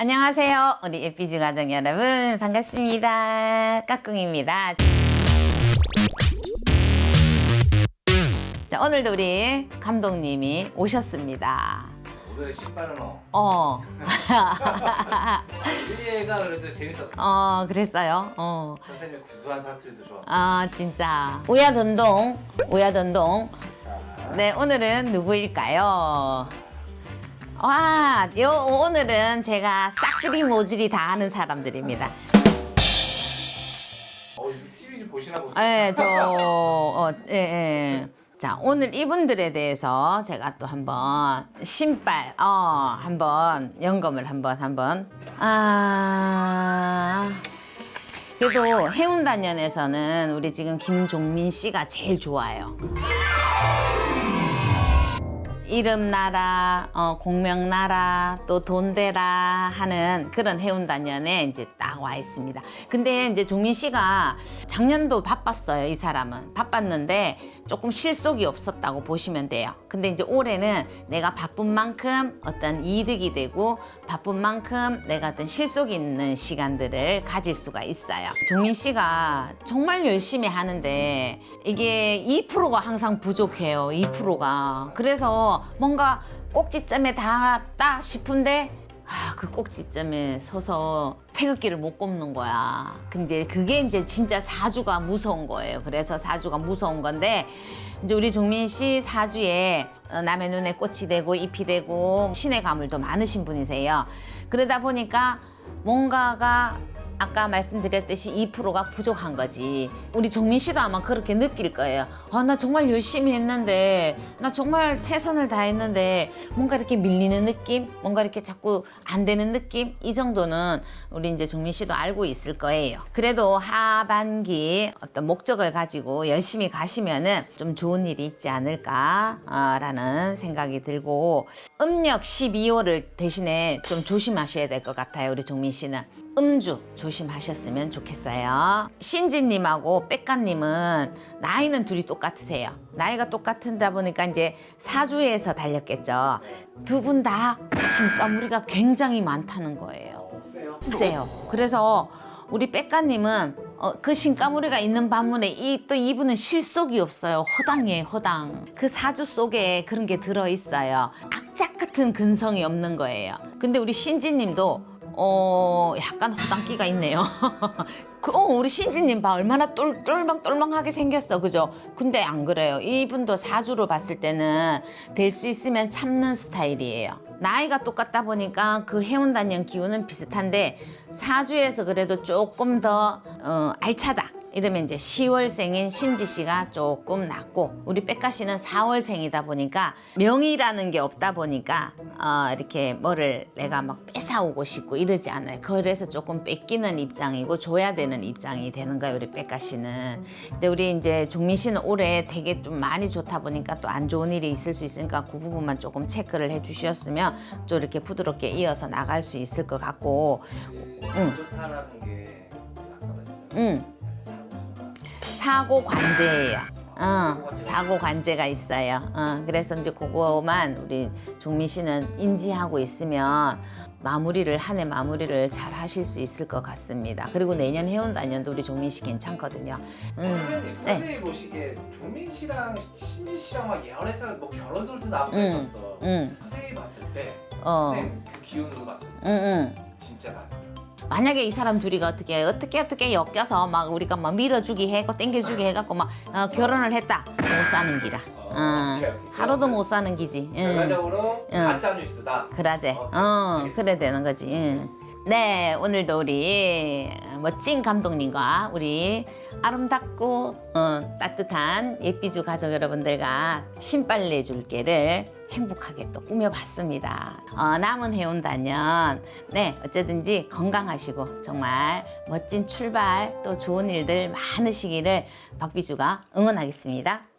안녕하세요. 우리 예삐즈 가족 여러분. 반갑습니다. 까꿍입니다. 자, 오늘도 우리 감독님이 오셨습니다. 오늘의 신발은 어. 어, 1위가 그래도 재밌었어. 어, 그랬어요. 어. 선생님의 구수한 사투리도 좋아. 아, 진짜. 우야돈동. 자, 네, 오늘은 누구일까요? 와, 요, 오늘은 제가 싹그리 모질이 다 아는 사람들입니다. 어, 좀 보시나 보세요. 예, 저, 어, 예, 예. 자, 오늘 이분들에 대해서 제가 또 한번 신발, 어, 한번 연금을 한번, 한번. 아. 그래도 해운단연에서는 우리 지금 김종민 씨가 제일 좋아요. 이름 나라, 어, 공명 나라, 또 돈대라 하는 그런 해운단연에 이제 딱 와 있습니다. 근데 이제 종민 씨가 작년도 바빴어요, 이 사람은. 바빴는데 조금 실속이 없었다고 보시면 돼요. 근데 이제 올해는 내가 바쁜 만큼 어떤 이득이 되고 바쁜 만큼 내가 어떤 실속 있는 시간들을 가질 수가 있어요. 종민 씨가 정말 열심히 하는데 이게 2%가 항상 부족해요. 2%가. 그래서 뭔가 꼭지점에 닿았다 싶은데 아, 그 꼭지점에 서서 태극기를 못 꼽는 거야. 근데 그게 이제 진짜 사주가 무서운 거예요. 그래서 사주가 무서운 건데 이제 우리 종민 씨 사주에 어, 남의 눈에 꽃이 되고 잎이 되고 신의 가물도 많으신 분이세요. 그러다 보니까 뭔가가 아까 말씀드렸듯이 2%가 부족한 거지. 우리 종민 씨도 아마 그렇게 느낄 거예요. 아, 나 정말 열심히 했는데, 나 정말 최선을 다했는데, 뭔가 이렇게 밀리는 느낌? 뭔가 이렇게 자꾸 안 되는 느낌? 이 정도는 우리 이제 종민 씨도 알고 있을 거예요. 그래도 하반기 어떤 목적을 가지고 열심히 가시면은 좀 좋은 일이 있지 않을까라는 생각이 들고, 음력 12호를 대신에 좀 조심하셔야 될 것 같아요. 우리 종민 씨는. 음주 조심하셨으면 좋겠어요. 신지님하고 백가님은 나이는 둘이 똑같으세요. 나이가 똑같은다 보니까 이제 사주에서 달렸겠죠. 두 분다 신가무리가 굉장히 많다는 거예요. 어, 세요. 세요. 그래서 우리 백가님은 어, 그 신가무리가 있는 반면에 이 또 이분은 실속이 없어요. 허당이에요, 허당. 그 사주 속에 그런 게 들어 있어요. 악착 같은 근성이 없는 거예요. 근데 우리 신지님도 어 약간 허당기가 있네요. 그, 어, 우리 신지님 봐 얼마나 똘, 똘망똘망하게 생겼어, 그죠? 근데 안 그래요. 이분도 사주로 봤을 때는 될 수 있으면 참는 스타일이에요. 나이가 똑같다 보니까 그 해운단년 기운은 비슷한데 사주에서 그래도 조금 더 어, 알차다. 이러면 이제 10월생인 신지 씨가 조금 낫고 우리 백가 씨는 4월생이다 보니까 명이라는 게 없다 보니까 어, 이렇게 뭐를 내가 막 뺏어오고 싶고 이러지 않아요. 그래서 조금 뺏기는 입장이고 줘야 되는 입장이 되는 거예요. 우리 백가 씨는. 근데 우리 이제 종민 씨는 올해 되게 좀 많이 좋다 보니까 또 안 좋은 일이 있을 수 있으니까 그 부분만 조금 체크를 해 주셨으면 좀 이렇게 부드럽게 이어서 나갈 수 있을 것 같고 응. 말씀. 응. 사고 관제예요. 어, 사고 관제가 있어요. 어, 그래서 이제 그거만 우리 종민 씨는 인지하고 있으면 마무리를 한 해 마무리를 잘 하실 수 있을 것 같습니다. 그리고 내년 해운 단년도 우리 종민 씨 괜찮거든요. 음, 선생님, 네. 선생님 보시기에 종민 씨랑 신지 씨랑 막 예언했을 뭐 결혼 설도 나오고 음. 했었어. 음, 선생님이 봤을 때, 어, 선생님 그 기운으로 봤을 때 음, 음. 진짜 나. 만약에 이 사람 둘이가 어떻게 어떻게 어떻게 엮여서 막 우리가 막 밀어주기 해고 땡겨주기 해갖고 막 어, 결혼을 했다 못 사는 기라. 어, 오케이, 오케이. 하루도 못 사는 기지. 응. 결과적으로 응. 가짜 뉴스다. 그러제. 어, 어. 그래 되는 거지. 응. 네, 오늘도 우리 멋진 감독님과 우리 아름답고 어, 따뜻한 예삐주 가족 여러분들과 신빨래 줄게를 행복하게 또 꾸며봤습니다. 어, 남은 해운단년, 네, 어쨌든지 건강하시고 정말 멋진 출발 또 좋은 일들 많으시기를 박비주가 응원하겠습니다.